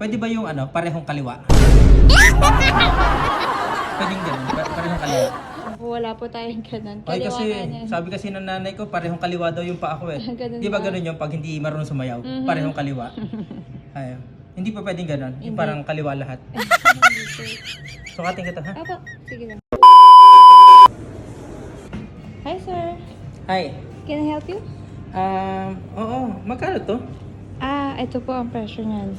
Pwede ba yung ano, parehong kaliwa? Pwedeng ganun, pa- parehong kaliwa. Wala po tayong ganun. Ay kasi, Kaliwa ka niyan. sabi kasi ng nanay ko, parehong kaliwa daw yung pa ako eh. Ganun Di ba ba? ganun yung pag hindi marunong sumayaw? Mhm. Parehong kaliwa. Ay, hindi pa pwedeng ganun. Yung parang kaliwa lahat. Hindi, sir. Sukatin kita ha? Apo, sige lang. Hi, sir. Hi. Can I help you? Um, oo, magkano to? Ah, ito po ang pressure niyan.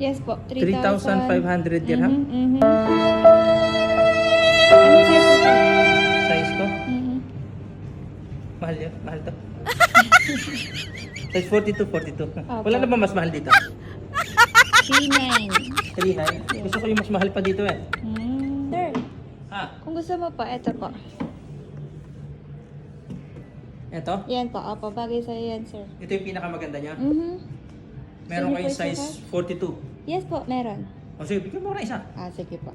Yes po, 3,000. 3,500 dirham? Mhm, mhm. Ano size po, sir? Size ko? Mhm. Mahal yun, mahal to. Size 42, 42. Opo. Wala na ba mas mahal dito? 3,900. 39. Gusto ko yung mas mahal pa dito eh. Mm. Sir, Ah, kung gusto mo po, ito po. eto. Yan po, opo, bagay sa'yo yan, sir. Ito yung pinakamaganda niya. Mhm. Meron kayong size 42. Yes po, meron. O sige, bigyan mo na isa. Ah, sige po.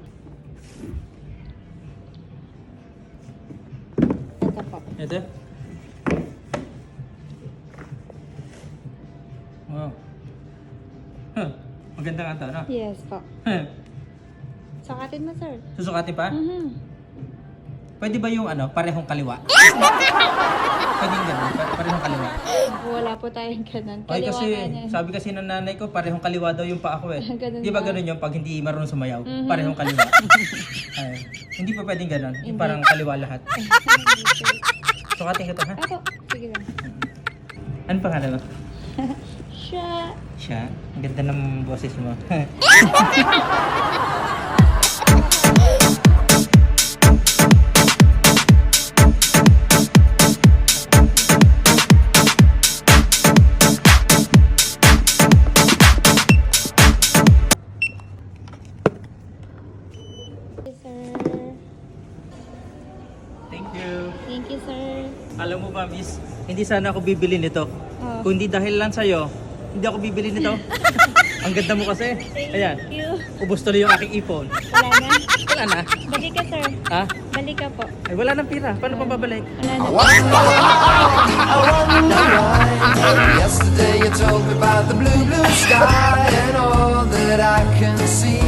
Ito po. Ito. Wow. Huh. Maganda nga to, no? Yes po. Huh. Sakatin mo, sir. Susukatin pa? Mhm. Pwede ba yung ano, parehong kaliwa? Pwedeng ganun, pa- parehong kaliwa. Ako, wala po tayong ganun. Ay Kaliwa kasi, ka niyan. sabi kasi ng nanay ko, parehong kaliwa daw yung pa ako eh. Ganun Di ba ba? ganun yung pag hindi marunong sumayaw? Mhm. Parehong kaliwa. Ay, hindi pa pwedeng ganun. Yung Hindi. parang kaliwa lahat. Hindi, sir. Sukatin ko to ha? Apo, sige lang. Ano pangalan mo? Siya. Siya? Ang ganda ng boses mo. Thank you. Thank you, sir. Alam mo ba, miss, hindi sana ako bibili nito. Oh. Kung hindi dahil lang sa'yo, hindi ako bibili nito. Ang ganda mo kasi. Ayan, Thank you. ubos tuloy yung aking ipon. Wala na. Wala na. Balik ka, sir. Ha? Balik ka po. Ay, wala nang pira. Paano pa babalik? Wala na. Yesterday you told me about the blue, blue sky and all that I can see.